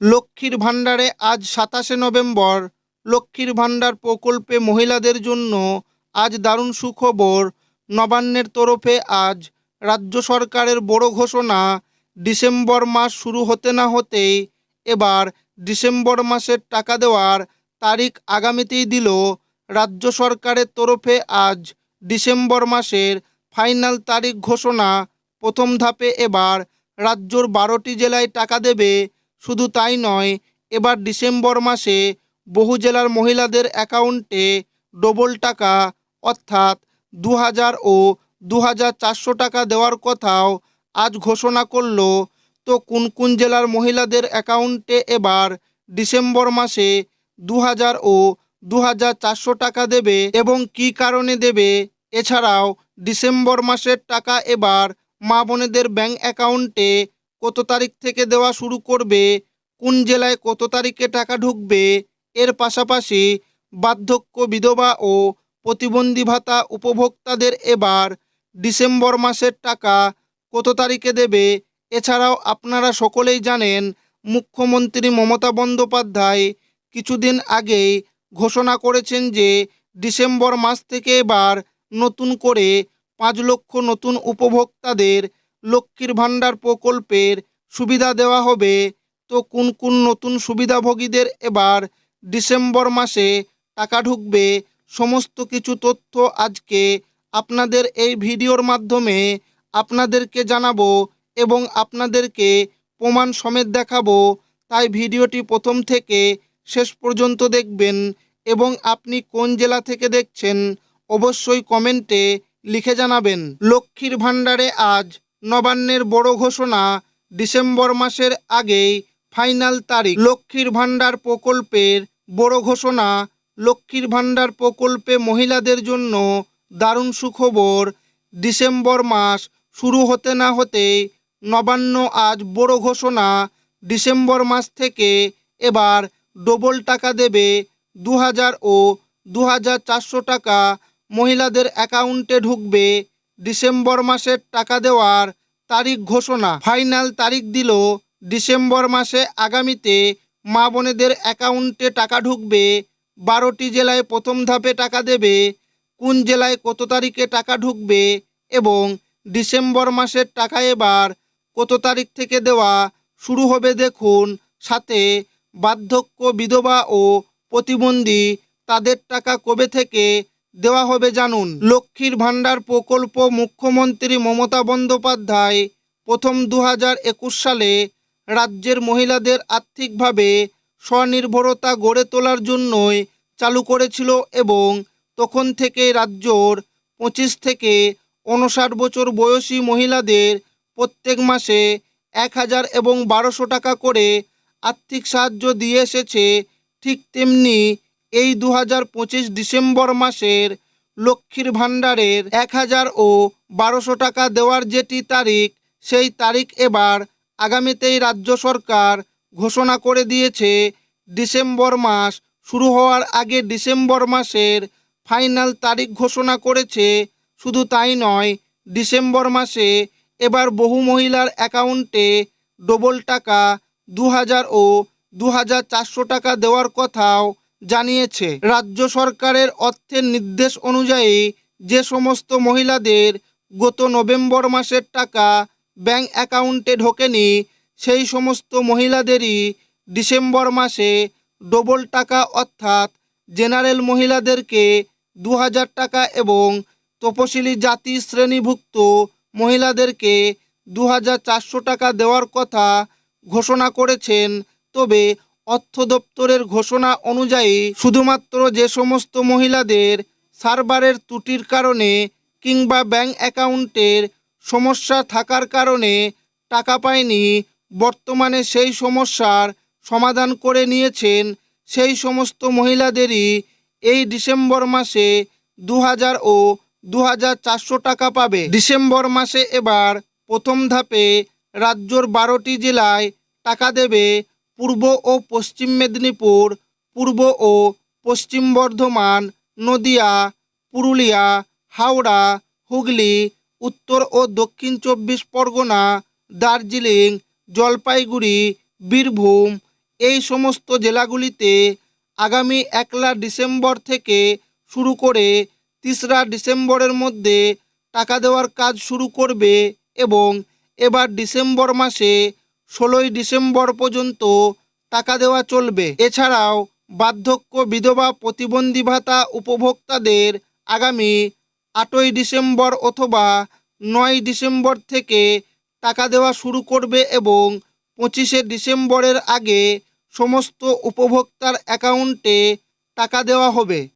লক্ষ্মীর ভাণ্ডারে আজ সাতাশে নভেম্বর। লক্ষ্মীর ভাণ্ডার প্রকল্পে মহিলাদের জন্য আজ দারুণ সুখবর। নবান্নের তরফে আজ রাজ্য সরকারের বড় ঘোষণা, ডিসেম্বর মাস শুরু হতে না হতেই এবার ডিসেম্বর মাসের টাকা দেওয়ার তারিখ আগামীতেই দিল রাজ্য সরকারের তরফে আজ ডিসেম্বর মাসের ফাইনাল তারিখ ঘোষণা। প্রথম ধাপে এবার রাজ্যর বারোটি জেলায় টাকা দেবে শুধু তাই নয়, এবার ডিসেম্বর মাসে বহু জেলার মহিলাদের অ্যাকাউন্টে ডবল টাকা, অর্থাৎ দু হাজার ও দু হাজার চারশো টাকা দেওয়ার কথাও আজ ঘোষণা করল। তো কোন কোন জেলার মহিলাদের অ্যাকাউন্টে এবার ডিসেম্বর মাসে দু হাজার ও দু হাজার চারশো টাকা দেবে এবং কী কারণে দেবে, এছাড়াও ডিসেম্বর মাসের টাকা এবার মা বোনেদের ব্যাঙ্ক অ্যাকাউন্টে কত তারিখ থেকে দেওয়া শুরু করবে, কোন জেলায় কত তারিখে টাকা ঢুকবে, এর পাশাপাশি বার্ধক্য বিধবা ও প্রতিবন্ধী ভাতা উপভোক্তাদের এবার ডিসেম্বর মাসের টাকা কত তারিখে দেবে, এছাড়াও আপনারা সকলেই জানেন মুখ্যমন্ত্রী মমতা বন্দ্যোপাধ্যায় কিছুদিন আগেই ঘোষণা করেছেন যে ডিসেম্বর মাস থেকে এবার নতুন করে পাঁচ লক্ষ নতুন উপভোক্তাদের লক্ষ্মীর ভাণ্ডার প্রকল্পের সুবিধা দেওয়া হবে। তো কোন কোন নতুন সুবিধাভোগীদের এবার ডিসেম্বর মাসে টাকা ঢুকবে, সমস্ত কিছু তথ্য আজকে আপনাদের এই ভিডিওর মাধ্যমে আপনাদেরকে জানাব এবং আপনাদেরকে প্রমাণ সমেত দেখাবো। তাই ভিডিওটি প্রথম থেকে শেষ পর্যন্ত দেখবেন এবং আপনি কোন জেলা থেকে দেখছেন অবশ্যই কমেন্টে লিখে জানাবেন। লক্ষ্মীর ভাণ্ডারে আজ নবান্নের বড় ঘোষণা ডিসেম্বর মাসের আগেই ফাইনাল তারিখ। লক্ষ্মীর ভাণ্ডার প্রকল্পের বড় ঘোষণা, লক্ষ্মীর ভাণ্ডার প্রকল্পে মহিলাদের জন্য দারুণ সুখবর। ডিসেম্বর মাস শুরু হতে না হতেই নবান্ন আজ বড় ঘোষণা। ডিসেম্বর মাস থেকে এবার ডবল টাকা দেবে দু হাজার ও দু হাজার চারশো টাকা মহিলাদের অ্যাকাউন্টে ঢুকবে ডিসেম্বর মাসের টাকা দেওয়ার তারিখ ঘোষণা। ফাইনাল তারিখ দিল ডিসেম্বর মাসে আগামীতে মা বোনেদের অ্যাকাউন্টে টাকা ঢুকবে, বারোটি জেলায় প্রথম ধাপে টাকা দেবে, কোন জেলায় কত তারিখে টাকা ঢুকবে এবং ডিসেম্বর মাসের টাকা এবার কত তারিখ থেকে দেওয়া শুরু হবে দেখুন। সাথে বার্ধক্য বিধবা ও প্রতিবন্ধী তাদের টাকা কবে থেকে দেওয়া হবে জানুন। লক্ষ্মীর ভাণ্ডার প্রকল্প মুখ্যমন্ত্রী মমতা বন্দ্যোপাধ্যায় প্রথম দু হাজার একুশ সালে রাজ্যের মহিলাদের আর্থিকভাবে স্বনির্ভরতা গড়ে তোলার জন্যই চালু করেছিল এবং তখন থেকে রাজ্যর পঁচিশ থেকে উনষাট বছর বয়সী মহিলাদের প্রত্যেক মাসে এক হাজার এবং বারোশো টাকা করে আর্থিক সাহায্য দিয়ে এসেছে ঠিক তেমনি এই দু হাজার পঁচিশ ডিসেম্বর মাসের লক্ষ্মীর ভাণ্ডারের এক হাজার ও বারোশো টাকা দেওয়ার যেটি তারিখ, সেই তারিখ এবার আগামীতেই রাজ্য সরকার ঘোষণা করে দিয়েছে। ডিসেম্বর মাস শুরু হওয়ার আগে ডিসেম্বর মাসের ফাইনাল তারিখ ঘোষণা করেছে। শুধু তাই নয়, ডিসেম্বর মাসে এবার বহু মহিলার অ্যাকাউন্টে ডবল টাকা দু হাজার ও দু হাজার চারশো টাকা দেওয়ার কথাও জানিয়েছে, রাজ্য সরকারের অর্থের নির্দেশ অনুযায়ী যে সমস্ত মহিলাদের গত নভেম্বর মাসের টাকা ব্যাংক অ্যাকাউন্টে ঢোকেনি, সেই সমস্ত মহিলাদেরই ডিসেম্বর মাসে ডবল টাকা অর্থাৎ জেনারেল মহিলাদেরকে দু হাজার টাকা এবং তপশিলি জাতি শ্রেণীভুক্ত মহিলাদেরকে দু হাজার চারশো টাকা দেওয়ার কথা ঘোষণা করেছেন। তবে অর্থ দপ্তরের ঘোষণা অনুযায়ী শুধুমাত্র যে সমস্ত মহিলাদের সার্ভারের ত্রুটির কারণে কিংবা ব্যাংক অ্যাকাউন্টের সমস্যা থাকার কারণে টাকা পায়নি, বর্তমানে সেই সমস্যার সমাধান করে নিয়েছেন সেই সমস্ত মহিলাদেরই এই ডিসেম্বর মাসে দু হাজার ও দু হাজার চারশো টাকা পাবে। ডিসেম্বর মাসে এবার প্রথম ধাপে রাজ্যর বারোটি জেলায় টাকা দেবে পূর্ব ও পশ্চিম মেদিনীপুর, পূর্ব ও পশ্চিম বর্ধমান, নদিয়া, পুরুলিয়া, হাওড়া, হুগলি, উত্তর ও দক্ষিণ চব্বিশ পরগনা, দার্জিলিং, জলপাইগুড়ি, বীরভূম এই সমস্ত জেলাগুলিতে আগামী একলা ডিসেম্বর থেকে শুরু করে তিসরা ডিসেম্বরের মধ্যে টাকা দেওয়ার কাজ শুরু করবে এবং এবার ডিসেম্বর মাসে ষোলোই ডিসেম্বর পর্যন্ত টাকা দেওয়া চলবে। এছাড়াও বার্ধক্য বিধবা প্রতিবন্ধী ভাতা উপভোক্তাদের আগামী আটই ডিসেম্বর অথবা নয় ডিসেম্বর থেকে টাকা দেওয়া শুরু করবে এবং পঁচিশে ডিসেম্বরের আগে সমস্ত উপভোক্তার অ্যাকাউন্টে টাকা দেওয়া হবে।